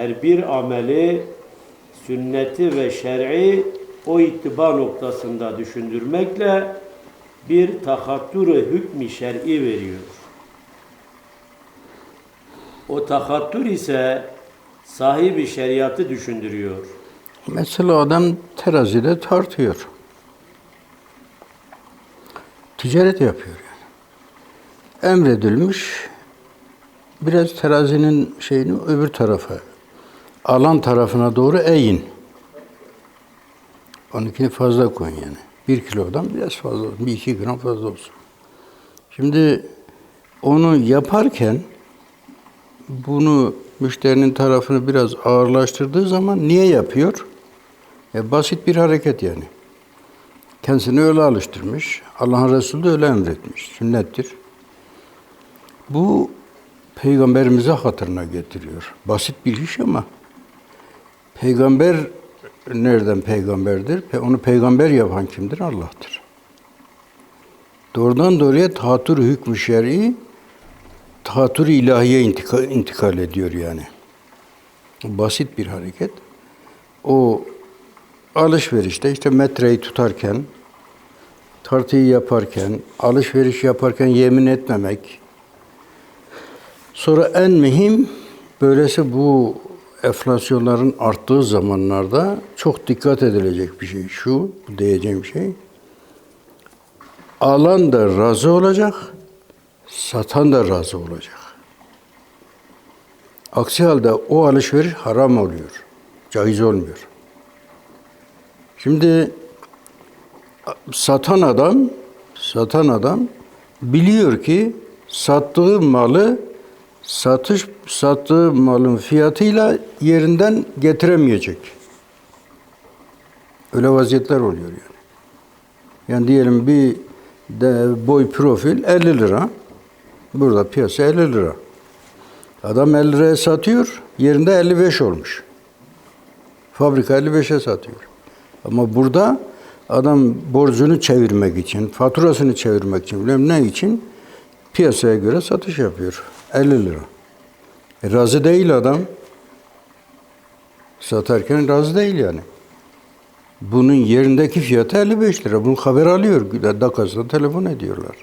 her bir ameli sünneti ve şer'i o ittiba noktasında düşündürmekle bir tahatturu hükmü şer'i veriyor. O tahattur ise sahibi şeriatı düşündürüyor. Mesela adam terazide tartıyor. Ticaret yapıyor yani. Emredilmiş biraz terazinin şeyini öbür tarafa, alan tarafına doğru eğin. Onunkini fazla koyun yani. Bir kilodan biraz fazla olsun, bir iki gram fazla olsun. Şimdi onu yaparken bunu müşterinin tarafını biraz ağırlaştırdığı zaman niye yapıyor? E, basit bir hareket yani. Kendisini öyle alıştırmış. Allah'ın Resulü de öyle emretmiş. Sünnettir. Bu peygamberimize hatırına getiriyor. Basit bir iş ama peygamber nereden peygamberdir? Pe- Onu peygamber yapan kimdir? Allah'tır. Doğrudan doğruya tahattür hükmü şer'i tahattür ilahiye intikal, intikal ediyor yani. Basit bir hareket. O alışverişte işte metreyi tutarken, tartıyı yaparken, alışveriş yaparken yemin etmemek. Sonra en mühim böylesi bu enflasyonların arttığı zamanlarda çok dikkat edilecek bir şey şu, diyeceğim şey. Alan da razı olacak, satan da razı olacak. Aksi halde o alışveriş haram oluyor. Caiz olmuyor. Şimdi satan adam satan adam biliyor ki sattığı malı satış sattığı malın fiyatıyla yerinden getiremeyecek. Öyle vaziyetler oluyor yani. Yani diyelim bir de boy profil 50 lira. Burada piyasa 50 lira. Adam 50 liraya satıyor, yerinde 55 olmuş. Fabrika 55'e satıyor. Ama burada adam borcunu çevirmek için, faturasını çevirmek için, bilmem ne için piyasaya göre satış yapıyor. 50 lira. E, razı değil adam. Satarken razı değil yani. Bunun yerindeki fiyatı 55 lira. Bunu haber alıyor. Dakikasında telefon ediyorlar.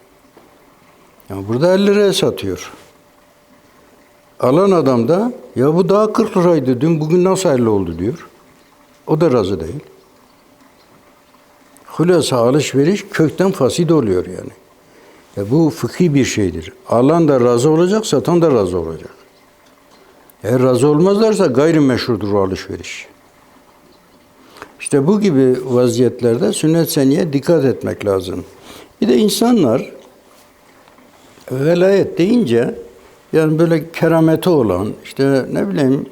Yani burada 50 liraya satıyor. Alan adam da ya bu daha 40 liraydı dün bugün nasıl 50 oldu diyor. O da razı değil. Hülasa alışveriş kökten fasit oluyor yani. E bu fıkhi bir şeydir. Alan da razı olacak, satan da razı olacak. Eğer razı olmazlarsa gayrimeşrudur o alışveriş. İşte bu gibi vaziyetlerde sünnet seniye dikkat etmek lazım. Bir de insanlar velayet deyince yani böyle kerameti olan işte ne bileyim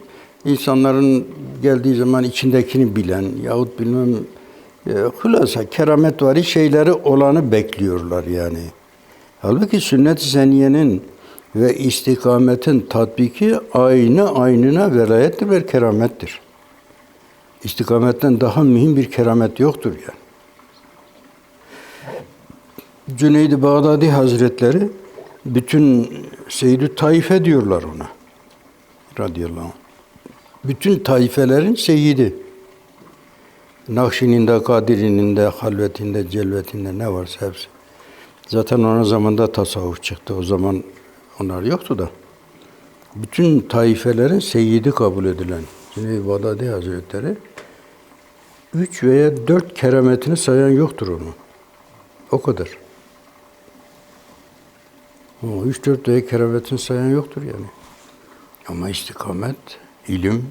insanların geldiği zaman içindekini bilen yahut bilmem e, hülasa keramet vari şeyleri olanı bekliyorlar yani. Halbuki sünnet-i seniyenin ve istikametin tatbiki aynı aynına velayettir ve keramettir. İstikametten daha mühim bir keramet yoktur yani. Cüneyd-i Bağdadi Hazretleri bütün Seyyid-i Taife diyorlar ona. Radıyallahu anh. Bütün taifelerin seyyidi. Nakşi'nin de, Kadiri'nin de, halvetinde, celvetinde ne varsa hepsi. Zaten onun zamanda tasavvuf çıktı. O zaman onlar yoktu da. Bütün taifelerin seyyidi kabul edilen Cüneyd-i Bağdadi Hazretleri üç veya dört kerametini sayan yoktur onu. O kadar. Ama üç dört veya kerametini sayan yoktur yani. Ama istikamet, ilim,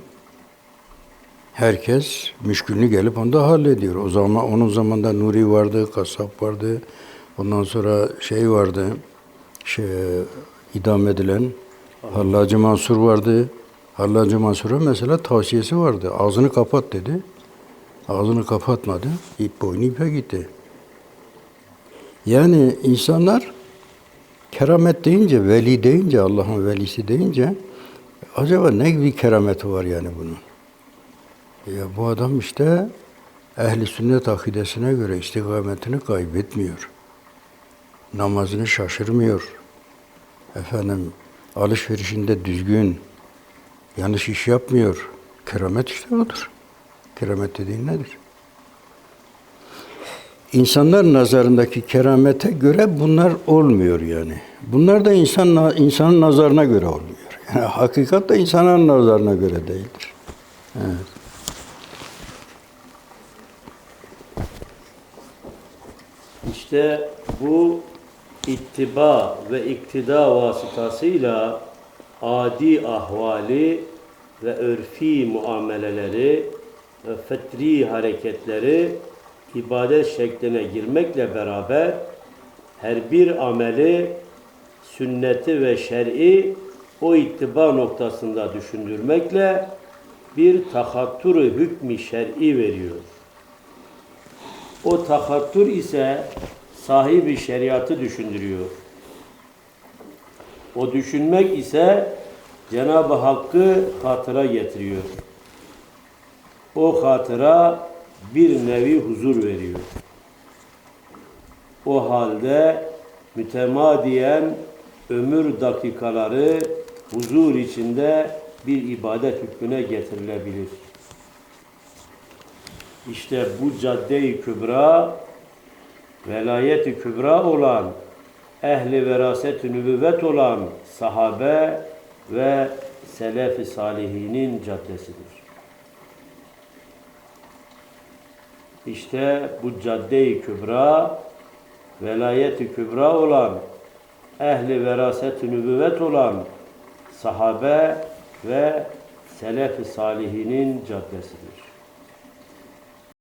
herkes müşkülünü gelip onda hallediyor. O zaman onun zamanında Nuri vardı, kasap vardı. Ondan sonra şey vardı, şey idam edilen Hallacı Mansur vardı. Hallacı Mansur'a mesela tavsiyesi vardı. Ağzını kapat dedi. Ağzını kapatmadı. İp boynu ipe gitti. Yani insanlar keramet deyince, veli deyince, Allah'ın velisi deyince acaba ne gibi kerameti var yani bunun? Ya bu adam işte ehli sünnet akidesine göre istikametini kaybetmiyor. Namazını şaşırmıyor. Efendim alışverişinde düzgün, Yanlış iş yapmıyor. Keramet işte odur. Keramet dediğin nedir? İnsanlar nazarındaki keramete göre bunlar olmuyor yani. Bunlar da insan insanın nazarına göre oluyor. Yani hakikat da insanın nazarına göre değildir. Evet. İşte bu ittiba ve iktida vasıtasıyla adi ahvali ve örfi muameleleri ve fetri hareketleri ibadet şekline girmekle beraber her bir ameli sünneti ve şer'i o ittiba noktasında düşündürmekle bir tahatturu hükmü şer'i veriyor. O tahattur ise sahibi şeriatı düşündürüyor. O düşünmek ise Cenab-ı Hakk'ı hatıra getiriyor. O hatıra bir nevi huzur veriyor. O halde mütemadiyen ömür dakikaları huzur içinde bir ibadet hükmüne getirilebilir. İşte bu cadde-i kübra, velayet-i kübra olan, ehli veraset-i nübüvvet olan sahabe ve selef-i salihinin caddesidir. İşte bu cadde-i kübra, velayet-i kübra olan, ehli veraset-i nübüvvet olan sahabe ve selef-i salihinin caddesidir.